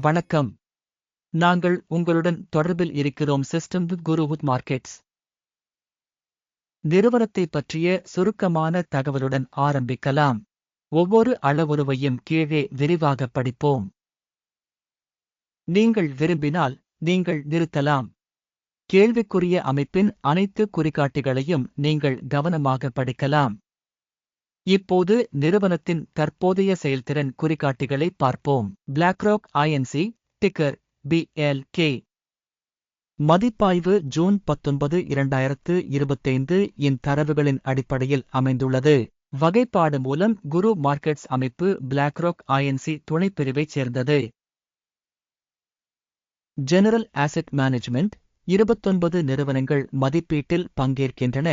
வணக்கம். நாங்கள் உங்களுடன் தொடர்பில் இருக்கிறோம் சிஸ்டம் வித் மார்க்கெட்ஸ் நிறுவனத்தை பற்றிய சுருக்கமான தகவலுடன் ஆரம்பிக்கலாம். ஒவ்வொரு அளவுருவையும் கீழே விரிவாக படிப்போம். நீங்கள் விரும்பினால் நீங்கள் நிறுத்தலாம். கேள்விக்குரிய அமைப்பின் அனைத்து குறிகாட்டிகளையும் நீங்கள் கவனமாக படிக்கலாம். இப்போது நிறுவனத்தின் தற்போதைய செயல்திறன் குறிகாட்டிகளை பார்ப்போம். பிளாக்ராக் ஐஎன்சி டிக்கர் பிஎல்கே மதிப்பாய்வு ஜூன் பத்தொன்பது இரண்டாயிரத்து இருபத்தைந்து இன் தரவுகளின் அடிப்படையில் அமைந்துள்ளது. வகைப்பாடு மூலம் குரு மார்க்கெட்ஸ் அமைப்பு பிளாக்ராக் ஐஎன்சி துணைப்பிரிவைச் சேர்ந்தது. ஜெனரல் ஆசெட் மேனேஜ்மெண்ட் இருபத்தொன்பது நிறுவனங்கள் மதிப்பீட்டில் பங்கேற்கின்றன.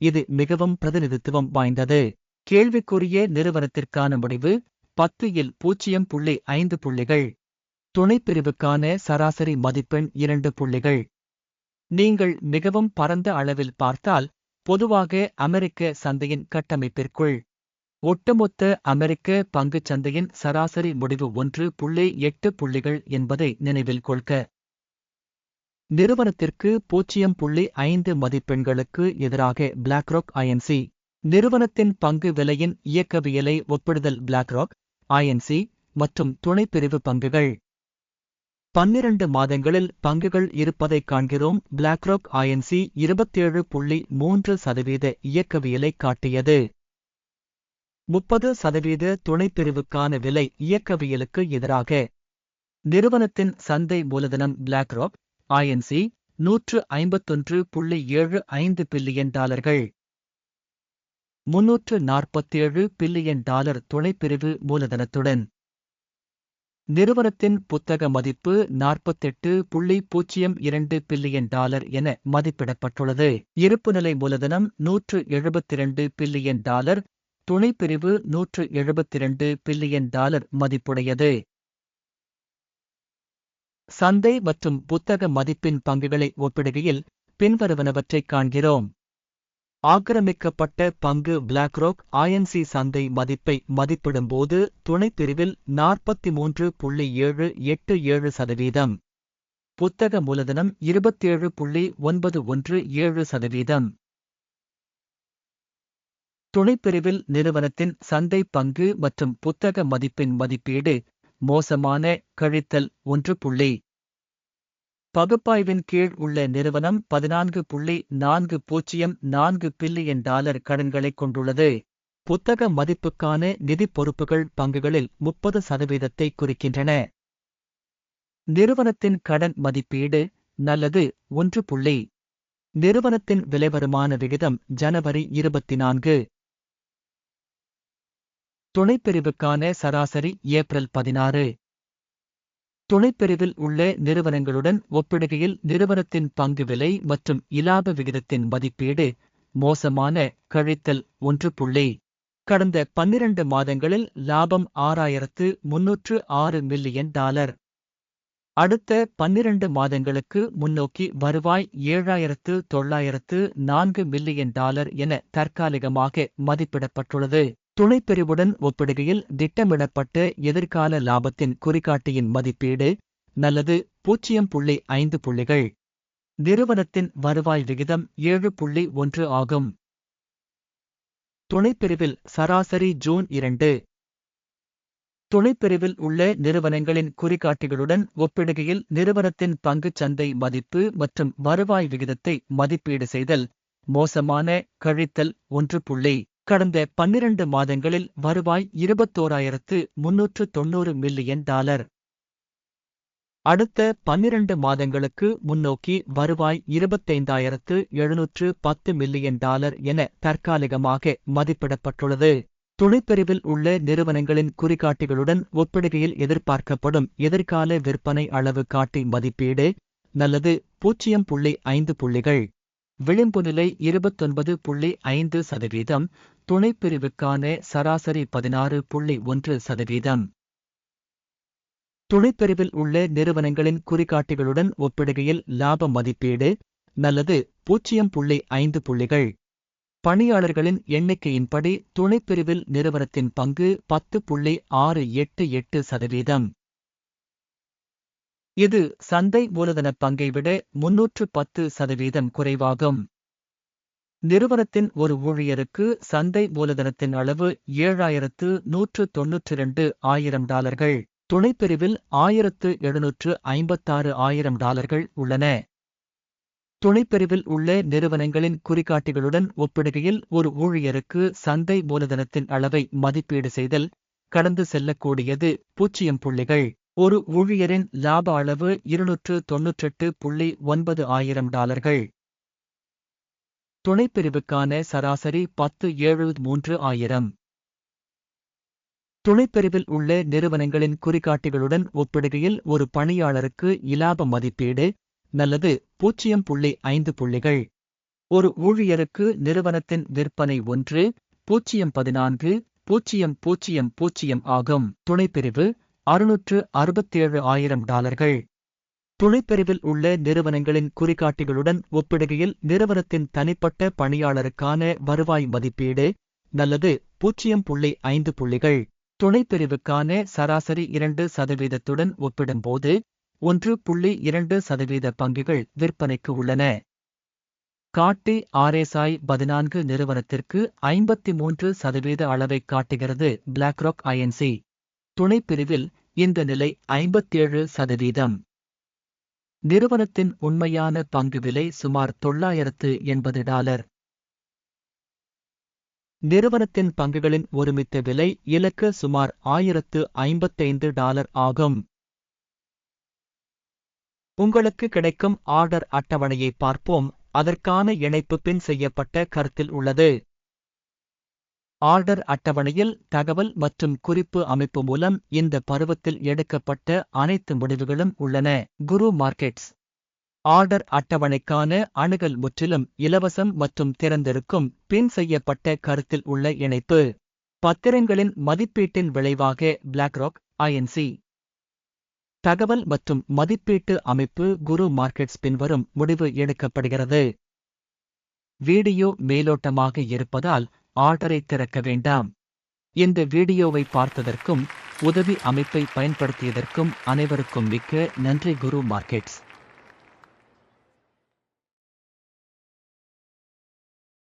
இது மிகவும் பிரதிநிதித்துவம் வாய்ந்தது. கேள்விக்குரிய நிறுவனத்திற்கான முடிவு பத்து இல் பூஜ்ஜியம் புள்ளி ஐந்து புள்ளிகள். துணைப்பிரிவுக்கான சராசரி மதிப்பெண் இரண்டு புள்ளிகள். நீங்கள் மிகவும் பரந்த அளவில் பார்த்தால் பொதுவாக அமெரிக்க சந்தையின் கட்டமைப்பிற்குள். ஒட்டுமொத்த அமெரிக்க பங்குச் சந்தையின் சராசரி முடிவு ஒன்று புள்ளி எட்டு புள்ளிகள் என்பதை நினைவில் கொள்க. நிறுவனத்திற்கு பூஜ்ஜியம் புள்ளி ஐந்து மதிப்பெண்களுக்கு எதிராக பிளாக்ராக் ஐஎன்சி நிறுவனத்தின் பங்கு விலையின் இயக்கவியலை ஒப்பிடுதல் பிளாக்ராக் ஐஎன்சி மற்றும் துணைப்பிரிவு பங்குகள். பன்னிரண்டு மாதங்களில் பங்குகள் இருப்பதைக் காண்கிறோம். பிளாக்ராக் ஐஎன்சி இருபத்தேழு புள்ளி மூன்று சதவீத இயக்கவியலை காட்டியது. முப்பது சதவீத துணைப்பிரிவுக்கான விலை இயக்கவியலுக்கு எதிராக. நிறுவனத்தின் சந்தை மூலதனம் பிளாக்ராக் ஐஎன்சி நூற்று ஐம்பத்தொன்று புள்ளி ஏழு ஐந்து பில்லியன் டாலர்கள். முன்னூற்று நாற்பத்தேழு பில்லியன் டாலர் துணைப்பிரிவு மூலதனத்துடன். நிறுவனத்தின் புத்தக மதிப்பு நாற்பத்தெட்டு புள்ளி பூஜ்ஜியம் இரண்டு பில்லியன் டாலர் என மதிப்பிடப்பட்டுள்ளது. இருப்புநிலை மூலதனம் நூற்று எழுபத்திரண்டு பில்லியன் டாலர் துணைப்பிரிவு நூற்று எழுபத்திரண்டு பில்லியன் டாலர் மதிப்புடையது. சந்தை மற்றும் புத்தக மதிப்பின் பங்குகளை ஒப்பிடுகையில் பின்வருவனவற்றைக் காண்கிறோம். ஆக்கிரமிக்கப்பட்ட பங்கு பிளாக்ரோக் ஐஎன்சி சந்தை மதிப்பை மதிப்பிடும்போது துணைப்பிரிவில் நாற்பத்தி மூன்று புள்ளி ஏழு எட்டு ஏழு சதவீதம். புத்தக மூலதனம் இருபத்தேழு புள்ளி ஒன்பது ஒன்று ஏழு சதவீதம். துணைப்பிரிவில் நிறுவனத்தின் சந்தை பங்கு மற்றும் புத்தக மதிப்பின் மதிப்பீடு மோசமான கழித்தல் ஒன்று புள்ளி பகுப்பாய்வின் கீழ் உள்ள நிறுவனம் பதினான்கு புள்ளி நான்கு பூஜ்ஜியம் நான்கு பில்லியன் டாலர் கடன்களை கொண்டுள்ளது. புத்தக மதிப்புக்கான நிதி பொறுப்புகள் பங்குகளில் முப்பது சதவீதத்தை குறிக்கின்றன. நிறுவனத்தின் கடன் மதிப்பீடு நல்லது ஒன்று புள்ளி. நிறுவனத்தின் விலைவருமான விகிதம் ஜனவரி இருபத்தி நான்கு துணைப்பிரிவுக்கான சராசரி ஏப்ரல் பதினாறு. துணைப்பிரிவில் உள்ள நிறுவனங்களுடன் ஒப்பிடுகையில் நிறுவனத்தின் பங்கு விலை மற்றும் இலாப விகிதத்தின் மதிப்பீடு மோசமான கழித்தல் ஒன்று புள்ளி. கடந்த பன்னிரண்டு மாதங்களில் லாபம் ஆறாயிரத்து முன்னூற்று ஆறு மில்லியன் டாலர். அடுத்த பன்னிரண்டு மாதங்களுக்கு முன்னோக்கி வருவாய் ஏழாயிரத்து தொள்ளாயிரத்து நான்கு மில்லியன் டாலர் என தற்காலிகமாக மதிப்பிடப்பட்டுள்ளது. துணைப்பிரிவுடன் ஒப்பிடுகையில் திட்டமிடப்பட்ட எதிர்கால லாபத்தின் குறிகாட்டியின் மதிப்பீடு நல்லது பூஜ்ஜியம் புள்ளி ஐந்து புள்ளிகள். நிறுவனத்தின் வருவாய் விகிதம் ஏழு புள்ளி ஒன்று ஆகும். துணைப்பிரிவில் சராசரி ஜூன் இரண்டு. துணைப்பிரிவில் உள்ள நிறுவனங்களின் குறிகாட்டிகளுடன் ஒப்பிடுகையில் நிறுவனத்தின் பங்குச் சந்தை மதிப்பு மற்றும் வருவாய் விகிதத்தை மதிப்பீடு செய்தல் மோசமான கழித்தல் ஒன்று புள்ளி. கடந்த பன்னிரண்டு மாதங்களில் வருவாய் இருபத்தோராயிரத்து முன்னூற்று தொன்னூறு மில்லியன் டாலர். அடுத்த பன்னிரண்டு மாதங்களுக்கு முன்னோக்கி வருவாய் இருபத்தைந்தாயிரத்து எழுநூற்று பத்து மில்லியன் டாலர் என தற்காலிகமாக மதிப்பிடப்பட்டுள்ளது. துணைப்பிரிவில் உள்ள நிறுவனங்களின் குறிகாட்டிகளுடன் ஒப்பிடுகையில் எதிர்பார்க்கப்படும் எதிர்கால விற்பனை அளவு காட்டி மதிப்பீடு நல்லது பூஜ்ஜியம் புள்ளி ஐந்து புள்ளிகள். விளிம்பு நிலை இருபத்தொன்பது புள்ளி ஐந்து சதவீதம் துணைப்பிரிவுக்கான சராசரி பதினாறு புள்ளி ஒன்று சதவீதம். துணைப்பிரிவில் உள்ள நிறுவனங்களின் குறிகாட்டிகளுடன் ஒப்பிடுகையில் லாப மதிப்பீடு நல்லது பூஜ்ஜியம் புள்ளி ஐந்து புள்ளிகள். பணியாளர்களின் எண்ணிக்கையின்படி துணைப்பிரிவில் நிறுவனத்தின் பங்கு பத்து புள்ளி ஆறு எட்டு எட்டு சதவீதம். இது சந்தை மூலதன பங்கை விட முன்னூற்று பத்து சதவீதம் குறைவாகும். நிறுவனத்தின் ஒரு ஊழியருக்கு சந்தை மூலதனத்தின் அளவு ஏழாயிரத்து நூற்று தொன்னூற்றி இரண்டு ஆயிரம் டாலர்கள். துணைப்பிரிவில் ஆயிரத்து எழுநூற்று ஐம்பத்தாறு ஆயிரம் டாலர்கள் உள்ளன. துணைப்பிரிவில் உள்ள நிறுவனங்களின் குறிகாட்டிகளுடன் ஒப்பிடுகையில் ஒரு ஊழியருக்கு சந்தை மூலதனத்தின் அளவை மதிப்பீடு செய்தல் கடந்து செல்லக்கூடியது பூஜ்ஜியம் புள்ளிகள். ஒரு ஊழியரின் லாப அளவு இருநூற்று தொன்னூற்றெட்டு புள்ளி ஒன்பது ஆயிரம் டாலர்கள். துணைப்பிரிவுக்கான சராசரி பத்து ஏழு மூன்று ஆயிரம். துணைப்பிரிவில் உள்ள நிறுவனங்களின் குறிகாட்டிகளுடன் ஒப்பிடுகையில் ஒரு பணியாளருக்கு இலாப மதிப்பீடு நல்லது பூஜ்ஜியம் புள்ளி ஐந்து புள்ளிகள். ஒரு ஊழியருக்கு நிறுவனத்தின் விற்பனை ஒன்று பூஜ்ஜியம் பதினான்கு பூஜ்ஜியம் பூஜ்ஜியம் பூஜ்ஜியம் ஆகும். துணைப்பிரிவு அறுநூற்று அறுபத்தேழு ஆயிரம் டாலர்கள். துணைப்பிரிவில் உள்ள நிறுவனங்களின் குறிகாட்டிகளுடன் ஒப்பிடுகையில் நிறுவனத்தின் தனிப்பட்ட பணியாளருக்கான வருவாய் மதிப்பீடு நல்லது பூஜ்ஜியம் புள்ளி ஐந்து புள்ளிகள். துணைப்பிரிவுக்கான சராசரி இரண்டு சதவீதத்துடன் ஒப்பிடும்போது ஒன்று புள்ளி இரண்டு சதவீத பங்குகள் விற்பனைக்கு உள்ளன. காட்டி ஆர்எஸ்ஐ பதினான்கு நிறுவனத்திற்கு ஐம்பத்தி மூன்று சதவீத அளவை காட்டுகிறது பிளாக்ராக் ஐஎன்சி துணைப்பிரிவில் இந்த நிலை ஐம்பத்தேழு சதவீதம். நிறுவனத்தின் உண்மையான பங்கு விலை சுமார் தொள்ளாயிரத்து எண்பது டாலர். நிறுவனத்தின் பங்குகளின் ஒருமித்த விலை இலக்கு சுமார் ஆயிரத்து ஐம்பத்தைந்து டாலர் ஆகும். உங்களுக்கு கிடைக்கும் ஆர்டர் அட்டவணையை பார்ப்போம். அதற்கான இணைப்பு பின் செய்யப்பட்ட கருத்தில் உள்ளது. ஆர்டர் அட்டவணையில் தகவல் மற்றும் குறிப்பு அமைப்பு மூலம் இந்த பருவத்தில் எடுக்கப்பட்ட அனைத்து முடிவுகளும் உள்ளன. குரு மார்க்கெட்ஸ். ஆர்டர் அட்டவணைக்கான அணுகல் முற்றிலும் இலவசம் மற்றும் திறந்திருக்கும் பின் செய்யப்பட்ட கருத்தில் உள்ள இணைப்பு. பத்திரங்களின் மதிப்பீட்டின் விளைவாக பிளாக்ராக் ஐஎன்சி தகவல் மற்றும் மதிப்பீட்டு அமைப்பு குரு மார்க்கெட்ஸ் பின்வரும் முடிவு எடுக்கப்படுகிறது. வீடியோ மேலோட்டமாக இருப்பதால் ஆர்டரை திறக்க வேண்டாம். இந்த வீடியோவை பார்த்ததற்கும் உதவி அமைப்பை பயன்படுத்தியதற்கும் அனைவருக்கும் மிக்க நன்றி குரு மார்க்கெட்ஸ்.